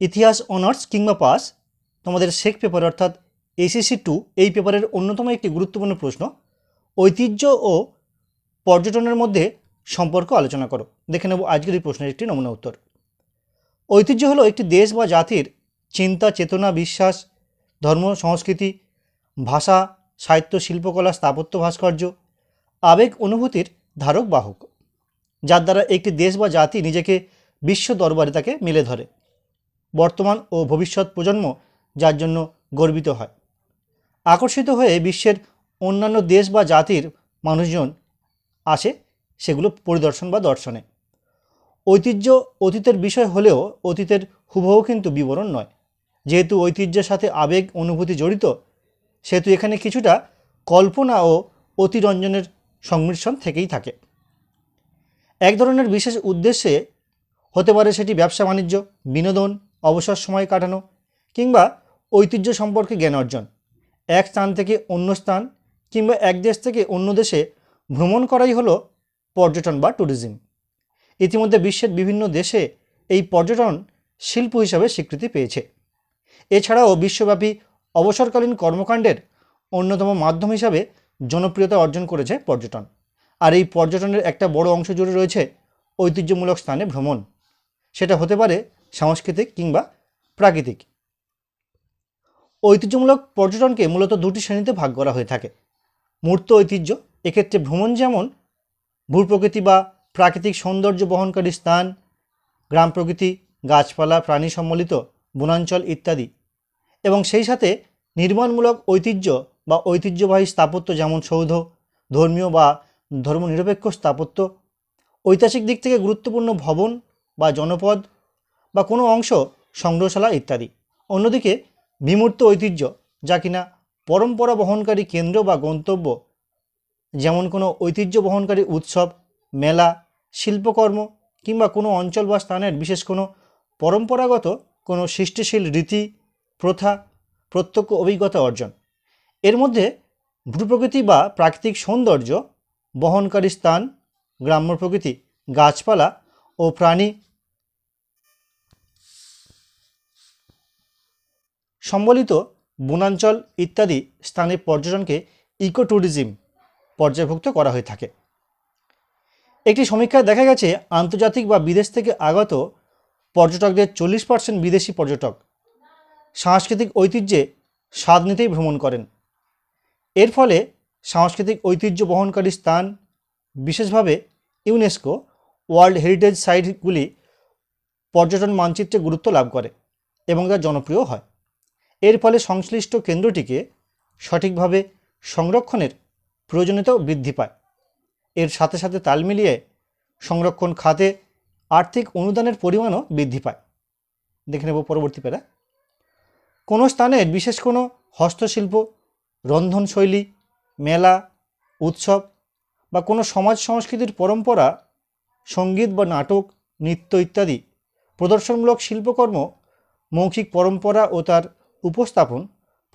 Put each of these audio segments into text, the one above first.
ইতিহাস অনার্স কিংবা পাস, তোমাদের শেখ পেপার অর্থাৎ এসিসি টু এই পেপারের অন্যতম একটি গুরুত্বপূর্ণ প্রশ্ন, ঐতিহ্য ও পর্যটনের মধ্যে সম্পর্ক আলোচনা করো। দেখে নেব আজকের এই প্রশ্নের একটি নমুনা উত্তর। ঐতিহ্য হলো একটি দেশ বা জাতির চিন্তা, চেতনা, বিশ্বাস, ধর্ম, সংস্কৃতি, ভাষা, সাহিত্য, শিল্পকলা, স্থাপত্য ভাস্কর্য, আবেগ, অনুভূতির ধারক, বাহক, যার দ্বারা একটি দেশ বা জাতি নিজেকে বিশ্ব দরবারে তাকে মেলে ধরে। বর্তমান ও ভবিষ্যৎ প্রজন্ম যার জন্য গর্বিত হয়। আকর্ষিত হয়ে বিশ্বের অন্যান্য দেশ বা জাতির মানুষজন আসে সেগুলো পরিদর্শন বা দর্শনে। ঐতিহ্য অতীতের বিষয় হলেও অতীতের হুবহু কিন্তু বিবরণ নয়। যেহেতু ঐতিহ্যের সাথে আবেগ অনুভূতি জড়িত, সেহেতু এখানে কিছুটা কল্পনা ও অতিরঞ্জনের সংমিশ্রণ থেকেই থাকে। এক ধরনের বিশেষ উদ্দেশ্যে হতে পারে সেটি ব্যবসা, বাণিজ্য, বিনোদন অবসর সময় কাটানো কিংবা ঐতিহ্য সম্পর্কে জ্ঞান অর্জন। এক স্থান থেকে অন্য স্থান কিংবা এক দেশ থেকে অন্য দেশে ভ্রমণ করাই হলো পর্যটন বা ট্যুরিজম ইতিমধ্যে বিশ্বের বিভিন্ন দেশে এই পর্যটন শিল্প হিসাবে স্বীকৃতি পেয়েছে। এছাড়াও বিশ্বব্যাপী অবসরকালীন কর্মকাণ্ডের অন্যতম মাধ্যম হিসাবে জনপ্রিয়তা অর্জন করেছে পর্যটন। আর এই পর্যটনের একটা বড় অংশ জুড়ে রয়েছে ঐতিহ্যমূলক স্থানে ভ্রমণ। সেটা হতে পারে সাংস্কৃতিক কিংবা প্রাকৃতিক। ঐতিহ্যমূলক পর্যটনকে মূলত দুটি শ্রেণীতে ভাগ করা হয়ে থাকে। মূর্ত ঐতিহ্য, এক্ষেত্রে ভ্রমণ যেমন ভূপ্রকৃতি বা প্রাকৃতিক সৌন্দর্য বহনকারী স্থান, গ্রাম প্রকৃতি, গাছপালা, প্রাণী সম্বলিত বনাঞ্চল ইত্যাদি। এবং সেই সাথে নির্মাণমূলক ঐতিহ্য বা ঐতিহ্যবাহী স্থাপত্য যেমন সৌধ, ধর্মীয় বা ধর্মনিরপেক্ষ স্থাপত্য, ঐতিহাসিক দিক থেকে গুরুত্বপূর্ণ ভবন বা জনপদ বা কোনো অংশ সংগ্রহশালা ইত্যাদি। অন্যদিকে বিমূর্ত ঐতিহ্য যা কিনা পরম্পরা বহনকারী কেন্দ্র বা গন্তব্য, যেমন কোনো ঐতিহ্য বহনকারী উৎসব, মেলা, শিল্পকর্ম কিংবা কোনো অঞ্চল বা স্থানের বিশেষ কোনো পরম্পরাগত কোনো সৃষ্টিশীল রীতি, প্রথা, প্রত্যক্ষ অভিজ্ঞতা অর্জন। এর মধ্যে ভূপ্রকৃতি বা প্রাকৃতিক সৌন্দর্য, বহনকারী স্থান, গ্রাম্য প্রকৃতি, গাছপালা ও প্রাণী সম্বলিত বনাঞ্চল ইত্যাদি স্থানে পর্যটনকে ইকো ট্যুরিজম পর্যায়ভুক্ত করা হয়ে থাকে। একটি সমীক্ষায় দেখা গেছে, আন্তর্জাতিক বা বিদেশ থেকে আগত পর্যটকদের চল্লিশ পার্সেন্ট বিদেশি পর্যটক সাংস্কৃতিক ঐতিহ্যে স্বাদ নিতেই ভ্রমণ করেন। এর ফলে সাংস্কৃতিক ঐতিহ্য বহনকারী স্থান, বিশেষভাবে ইউনেস্কো ওয়ার্ল্ড হেরিটেজ সাইটগুলি পর্যটন মানচিত্রে গুরুত্ব লাভ করে এবং তা জনপ্রিয় হয়। এর ফলে সংশ্লিষ্ট কেন্দ্রটিকে সঠিকভাবে সংরক্ষণের প্রয়োজনীয়তাও বৃদ্ধি পায়। এর সাথে সাথে তাল মিলিয়ে সংরক্ষণ খাতে আর্থিক অনুদানের পরিমাণও বৃদ্ধি পায়। দেখে নেব পরবর্তী পেরা কোনো স্থানের বিশেষ কোনো হস্তশিল্প, রন্ধনশৈলী, মেলা, উৎসব বা কোনো সমাজ সংস্কৃতির পরম্পরা, সংগীত বা নাটক, নৃত্য ইত্যাদি প্রদর্শনমূলক শিল্পকর্ম, মৌখিক পরম্পরা ও তার উপস্থাপন,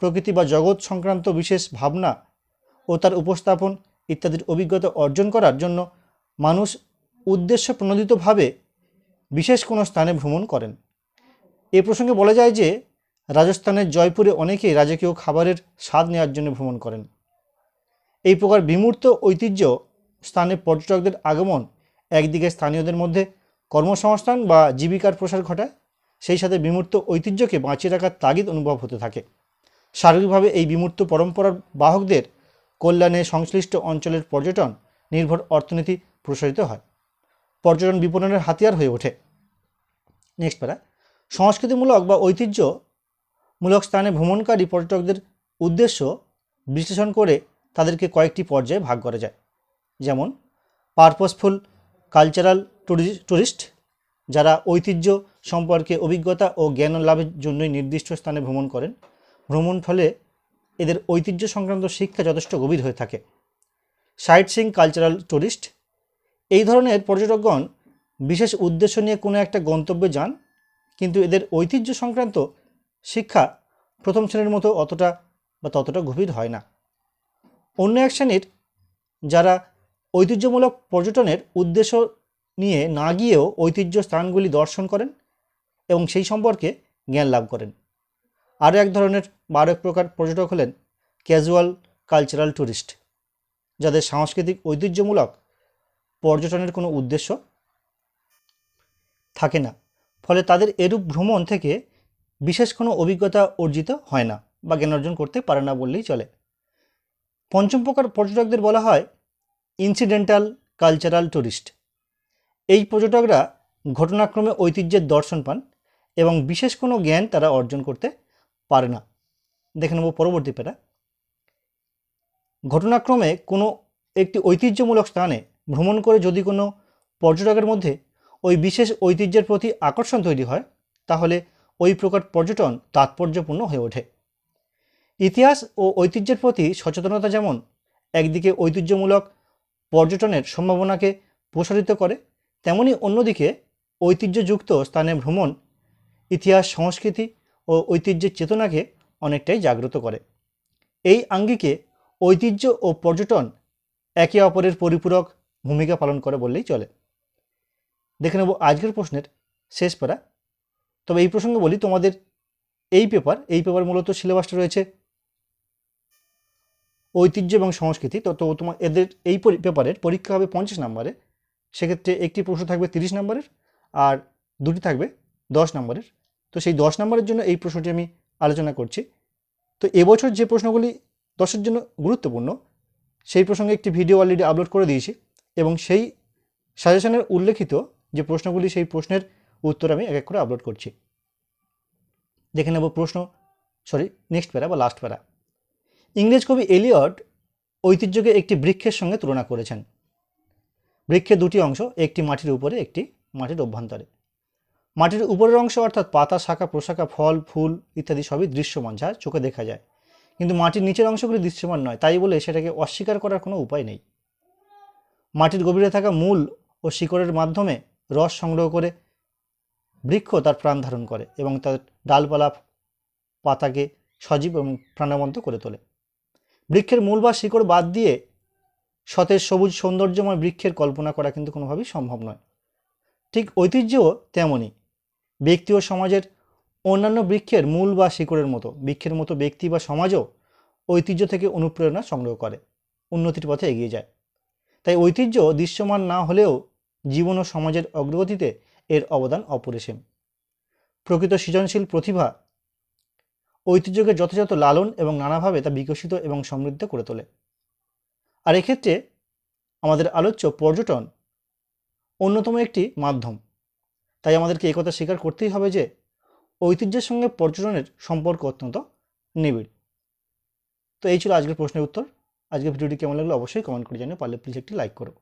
প্রকৃতি বা জগৎ সংক্রান্ত বিশেষ ভাবনা ও তার উপস্থাপন ইত্যাদির অভিজ্ঞতা অর্জন করার জন্য মানুষ উদ্দেশ্য প্রণোদিতভাবে বিশেষ কোনো স্থানে ভ্রমণ করেন। এ প্রসঙ্গে বলা যায় যে রাজস্থানের জয়পুরে অনেকেই রাজকীয় খাবারের স্বাদ নেওয়ার জন্য ভ্রমণ করেন। এই প্রকার বিমূর্ত ঐতিহ্য স্থানে পর্যটকদের আগমন একদিকে স্থানীয়দের মধ্যে কর্মসংস্থান বা জীবিকার প্রসার ঘটায় সেই সাথে বিমূর্ত ঐতিহ্যকে বাঁচিয়ে রাখার তাগিদ অনুভব হতে থাকে। শারীরিকভাবে এই বিমূর্ত পরম্পরার বাহকদের কল্যাণে সংশ্লিষ্ট অঞ্চলের পর্যটন নির্ভর অর্থনীতি প্রসারিত হয়। পর্যটন বিপণনের হাতিয়ার হয়ে ওঠে। নেক্সট প্যারা সংস্কৃতিমূলক বা ঐতিহ্যমূলক স্থানে ভ্রমণকারী পর্যটকদের উদ্দেশ্য বিশ্লেষণ করে তাদেরকে কয়েকটি পর্যায়ে ভাগ করা যায়। যেমন পারপসফুল কালচারাল ট্যুরিস্ট যারা ঐতিহ্য সম্পর্কে অভিজ্ঞতা ও জ্ঞান লাভের জন্যই নির্দিষ্ট স্থানে ভ্রমণ করেন। ভ্রমণ ফলে এদের ঐতিহ্য সংক্রান্ত শিক্ষা যথেষ্ট গভীর হয়ে থাকে। সাইট সিং কালচারাল ট্যুরিস্ট এই ধরনের পর্যটকগণ বিশেষ উদ্দেশ্য নিয়ে কোনো একটা গন্তব্যে যান, কিন্তু এদের ঐতিহ্য সংক্রান্ত শিক্ষা প্রথম শ্রেণির মতো অতটা বা ততটা গভীর হয় না। অন্য এক শ্রেণির যারা ঐতিহ্যমূলক পর্যটনের উদ্দেশ্য নিয়ে না গিয়েও ঐতিহ্য স্থানগুলি দর্শন করেন এবং সেই সম্পর্কে জ্ঞান লাভ করেন। আরও এক ধরনের বা আরও এক প্রকার পর্যটক হলেন ক্যাজুয়াল কালচারাল ট্যুরিস্ট যাদের সাংস্কৃতিক ঐতিহ্যমূলক পর্যটনের কোনো উদ্দেশ্য থাকে না, ফলে তাদের এরূপ ভ্রমণ থেকে বিশেষ কোনো অভিজ্ঞতা অর্জিত হয় না বা জ্ঞান অর্জন করতে পারে না বললেই চলে। পঞ্চম প্রকার পর্যটকদের বলা হয় ইনসিডেন্টাল কালচারাল ট্যুরিস্ট এই পর্যটকরা ঘটনাক্রমে ঐতিহ্যের দর্শন পান এবং বিশেষ কোনো জ্ঞান তারা অর্জন করতে পারে না। দেখে নেব পরবর্তী পেটা। ঘটনাক্রমে কোনো একটি ঐতিহ্যমূলক স্থানে ভ্রমণ করে যদি কোনো পর্যটকের মধ্যে ওই বিশেষ ঐতিহ্যের প্রতি আকর্ষণ তৈরি হয়, তাহলে ওই প্রকার পর্যটন তাৎপর্যপূর্ণ হয়ে ওঠে। ইতিহাস ও ঐতিহ্যের প্রতি সচেতনতা যেমন একদিকে ঐতিহ্যমূলক পর্যটনের সম্ভাবনাকে প্রসারিত করে, তেমনি অন্যদিকে ঐতিহ্যযুক্ত স্থানে ভ্রমণ ইতিহাস, সংস্কৃতি ও ঐতিহ্যের চেতনাকে অনেকটাই জাগ্রত করে। এই আঙ্গিকে ঐতিহ্য ও পর্যটন একে অপরের পরিপূরক ভূমিকা পালন করে বললেই চলে। দেখে নেব আজকের প্রশ্নের শেষ পারা। তবে এই প্রসঙ্গে বলি, তোমাদের এই পেপার এই পেপার মূলত সিলেবাসটা রয়েছে ঐতিহ্য এবং সংস্কৃতি। তো তো তোমার এদের এই পরি- পেপারের পরীক্ষা হবে পঞ্চাশ নম্বরে। সেক্ষেত্রে একটি প্রশ্ন থাকবে তিরিশ নম্বরের আর দুটি থাকবে দশ নম্বরের। তো সেই দশ নম্বরের জন্য এই প্রশ্নটি আমি আলোচনা করছি। তো এবছর যে প্রশ্নগুলি দশের জন্য গুরুত্বপূর্ণ, সেই প্রসঙ্গে একটি ভিডিও অলরেডি আপলোড করে দিয়েছি এবং সেই সাজেশনের উল্লেখিত যে প্রশ্নগুলি, সেই প্রশ্নের উত্তর আমি এক এক করে আপলোড করছি। দেখে নেব প্রশ্ন সরি নেক্সট প্যারা বা লাস্ট প্যারা। ইংরেজ কবি এলিয়ট ঐতিহ্যকে একটি বৃক্ষের সঙ্গে তুলনা করেছেন। বৃক্ষের দুটি অংশ একটি মাটির উপরে, একটি মাটির অভ্যন্তরে। মাটির উপরের অংশ অর্থাৎ পাতা, শাখা, প্রশাখা, ফল, ফুল ইত্যাদি সবই দৃশ্যমান যা চোখে দেখা যায়। কিন্তু মাটির নিচের অংশগুলি দৃশ্যমান নয়, তাই বলে সেটাকে অস্বীকার করার কোনো উপায় নেই। মাটির গভীরে থাকা মূল ও শিকড়ের মাধ্যমে রস সংগ্রহ করে বৃক্ষ তার প্রাণ ধারণ করে এবং তার ডালপালা পাতাকে সজীব এবং প্রাণবন্ত করে তোলে। বৃক্ষের মূল বা শিকড় বাদ দিয়ে সতেজ, সবুজ, সৌন্দর্যময় বৃক্ষের কল্পনা করা কিন্তু কোনোভাবেই সম্ভব নয়। ঠিক ঐতিহ্যও তেমনই। ব্যক্তি ও সমাজের অন্যান্য বৃক্ষের মূল বা শিকড়ের মতো, বৃক্ষের মতো ব্যক্তি বা সমাজও ঐতিহ্য থেকে অনুপ্রেরণা সংগ্রহ করে, উন্নতির পথে এগিয়ে যায়। তাই ঐতিহ্য দৃশ্যমান না হলেও জীবন ও সমাজের অগ্রগতিতে এর অবদান অপরিসীম। প্রকৃত সৃজনশীল প্রতিভা ঐতিহ্যকে যথাযথ লালন এবং নানাভাবে তা বিকশিত এবং সমৃদ্ধ করে তোলে। আর এক্ষেত্রে আমাদের আলোচ্য পর্যটন অন্যতম একটি মাধ্যম। তাই আমাদেরকে একথা স্বীকার করতেই হবে যে ঐতিহ্যের সঙ্গে পর্যটনের সম্পর্ক অত্যন্ত নিবিড়। তো এই ছিল আজকের প্রশ্নের উত্তর। আজকের ভিডিওটি কেমন লাগল অবশ্যই কমেন্ট করে জানিয়ে পারলে প্লিজ একটি লাইক করো।